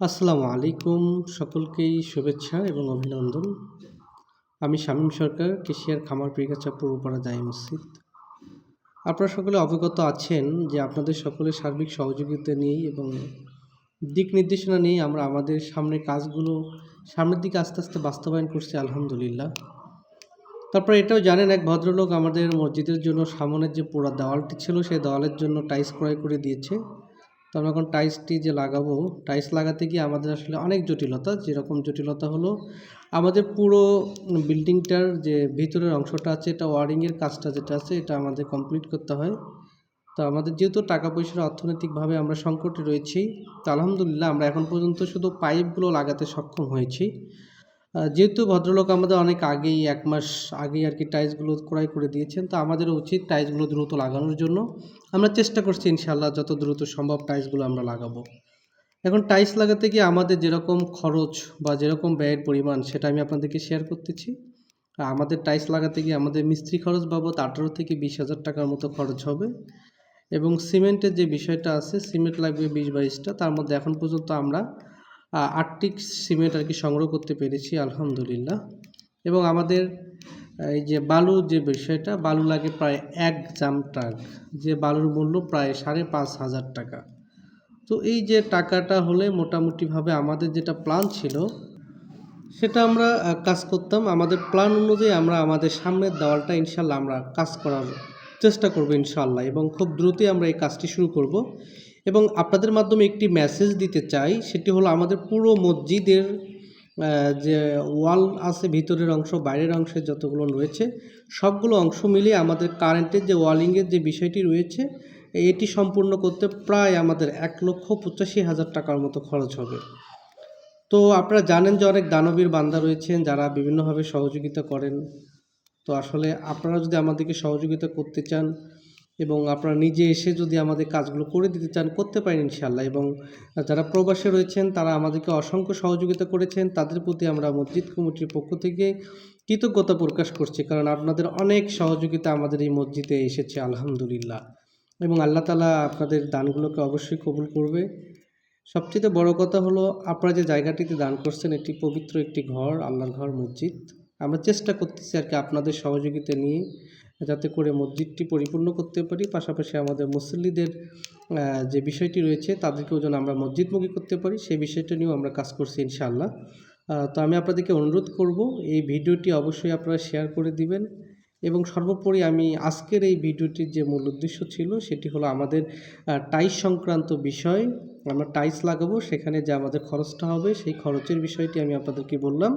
আসসালামু আলাইকুম সকলকেই শুভেচ্ছা এবং অভিনন্দন। আমি শামীম সরকার, কেশিয়ার খামার পিরিগাছা পূর্বপাড়া জাই মসজিদ। আপনারা সকলে অবগত আছেন যে আপনাদের সকলের সার্বিক সহযোগিতা নিয়েই এবং দিক নির্দেশনা নিয়ে আমরা আমাদের সামনের কাজগুলো সামনের দিকে আস্তে আস্তে বাস্তবায়ন করছি, আলহামদুলিল্লাহ। তারপরে এটাও জানেন এক ভদ্রলোক, আমাদের মসজিদের জন্য সামনের যে পোড়া দেওয়ালটি ছিল, সেই দেওয়ালের জন্য টাইলস ক্রয় করে দিয়েছে। আমরা এখন টাইলসটি যে লাগাবো টাইলস লাগাতে গিয়ে আমাদের আসলে অনেক জটিলতা। যেরকম জটিলতা হলো আমাদের পুরো বিল্ডিংটার যে ভিতরের অংশটা আছে, এটা ওয়ারিংয়ের কাজটা যেটা আছে, এটা আমাদের কমপ্লিট করতে হয়। তো আমাদের যেহেতু টাকা পয়সার অর্থনৈতিকভাবে আমরা সংকটে রয়েছি, তো আলহামদুলিল্লাহ আমরা এখন পর্যন্ত শুধু পাইপগুলো লাগাতে সক্ষম হয়েছি। যেহেতু ভদ্রলোক আমাদের অনেক আগেই, এক মাস আগেই আর কি টাইলসগুলো ক্রয় করে দিয়েছেন, তো আমাদের উচিত টাইলসগুলো দ্রুত লাগানোর জন্য। আমরা চেষ্টা করছি ইনশাল্লাহ যত দ্রুত সম্ভব টাইলসগুলো আমরা লাগাবো। এখন টাইলস লাগাতে গিয়ে আমাদের যেরকম খরচ বা যেরকম ব্যয়ের পরিমাণ, সেটা আমি আপনাদেরকে শেয়ার করতেছি। আমাদের টাইলস লাগাতে গিয়ে আমাদের মিস্ত্রি খরচ বাবদ আঠারো থেকে বিশ হাজার টাকার মতো খরচ হবে। এবং সিমেন্টের যে বিষয়টা আছে, সিমেন্ট লাগবে বিশ বাইশটা, তার মধ্যে এখন পর্যন্ত আমরা আটটি সিমেন্ট আর কি সংগ্রহ করতে পেরেছি, আলহামদুলিল্লাহ। এবং আমাদের এই যে বালু যে বিষয়টা, বালু লাগে প্রায় এক জাম ট্রাক। যে বালুর মূল্য প্রায় সাড়ে পাঁচ হাজার টাকা। তো এই যে টাকাটা হলে মোটামুটিভাবে আমাদের যেটা প্ল্যান ছিল, সেটা আমরা কাজ করতাম। আমাদের প্ল্যান অনুযায়ী আমরা আমাদের সামনের দেওয়ালটা ইনশাল্লাহ আমরা কাজ করার চেষ্টা করব ইনশাল্লাহ এবং খুব দ্রুতই আমরা এই কাজটি শুরু করব। এবং আপনাদের মাধ্যমে একটি মেসেজ দিতে চাই, সেটি হলো আমাদের পুরো মসজিদের যে ওয়াল আছে, ভিতরের অংশ, বাইরের অংশে যতগুলো রয়েছে, সবগুলো অংশ মিলিয়ে আমাদের কারেন্টের যে ওয়ালিংয়ের যে বিষয়টি রয়েছে, এটি সম্পূর্ণ করতে প্রায় আমাদের এক লক্ষ পঁচাশি হাজার টাকার মতো খরচ হবে। তো আপনারা জানেন যে অনেক দানবীর বান্দা রয়েছেন, যারা বিভিন্নভাবে সহযোগিতা করেন। তো আসলে আপনারা যদি আমাদেরকে সহযোগিতা করতে চান এবং আপনারা নিজে এসে যদি আমাদের কাজগুলো করে দিতে চান, করতে পারেন ইনশাল্লাহ এবং যারা প্রবাসে রয়েছেন, তারা আমাদেরকে অসংখ্য সহযোগিতা করেছেন। তাদের প্রতি আমরা মসজিদ কমিটির পক্ষ থেকে কৃতজ্ঞতা প্রকাশ করছি, কারণ আপনাদের অনেক সহযোগিতা আমাদের এই মসজিদে এসেছে, আলহামদুলিল্লাহ। এবং আল্লাহ তালা আপনাদের দানগুলোকে অবশ্যই কবুল করবে। সবচেয়ে বড় কথা হলো, আপনারা যে জায়গাটিতে দান করছেন, একটি পবিত্র একটি ঘর, আল্লাহর ঘর, মসজিদ। আমরা চেষ্টা করতেছি আর কি আপনাদের সহযোগিতা নিয়ে যাতে করে মসজিদটি পরিপূর্ণ করতে পারি। পাশাপাশি আমাদের মুসল্লিদের যে বিষয়টি রয়েছে, তাদেরকেও যেন আমরা মসজিদমুখী করতে পারি, সেই বিষয়টা নিয়েও আমরা কাজ করছি ইনশাআল্লাহ। তো আমি আপনাদেরকে অনুরোধ করব, এই ভিডিওটি অবশ্যই আপনারা শেয়ার করে দিবেন এবং সর্বোপরি আমি আজকের এই ভিডিওটির যে মূল উদ্দেশ্য ছিল, সেটি হলো আমাদের টাইস সংক্রান্ত বিষয়। আমরা টাইস লাগাবো, সেখানে যে আমাদের খরচটা হবে, সেই খরচের বিষয়টি আমি আপনাদেরকে বললাম।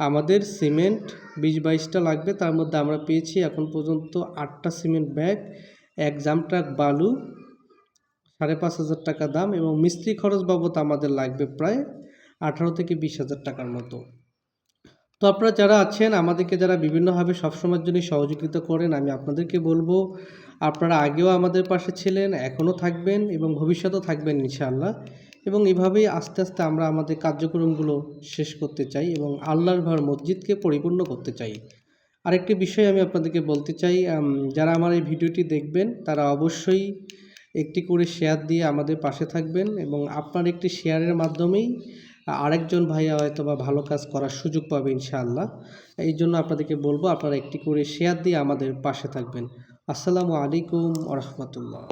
আমাদের সিমেন্ট বিশ বাইশটা লাগবে, তার মধ্যে আমরা পেয়েছি এখন পর্যন্ত আটটা সিমেন্ট ব্যাগ, এক জাম ট্রাক বালু, সাড়ে পাঁচ হাজার টাকা দাম এবং মিস্ত্রি খরচ বাবদ আমাদের লাগবে প্রায় আঠারো থেকে বিশ হাজার টাকার মতো। তো আপনারা যারা আছেন, আমাদেরকে যারা বিভিন্নভাবে সবসময়ের জন্য সহযোগিতা করেন, আমি আপনাদেরকে বলব, আপনারা আগেও আমাদের পাশে ছিলেন, এখনও থাকবেন এবং ভবিষ্যতেও থাকবেন ইনশাআল্লাহ। এবং এভাবেই আস্তে আস্তে আমরা আমাদের কার্যক্রমগুলো শেষ করতে চাই এবং আল্লাহর ঘর মসজিদকে পরিপূর্ণ করতে চাই। আরেকটি বিষয় আমি আপনাদেরকে বলতে চাই যারা আমার এই ভিডিওটি দেখবেন, তারা অবশ্যই একটি করে শেয়ার দিয়ে আমাদের পাশে থাকবেন এবং আপনার একটি শেয়ারের মাধ্যমেই আরেকজন ভাইয়া হয়তো বা ভালো কাজ করার সুযোগ পাবে ইনশাআল্লাহ। এই জন্য আপনাদেরকে বলব, আপনারা একটি করে শেয়ার দিয়ে আমাদের পাশে থাকবেন। আসসালামু আলাইকুম রহমতুল্লাহ।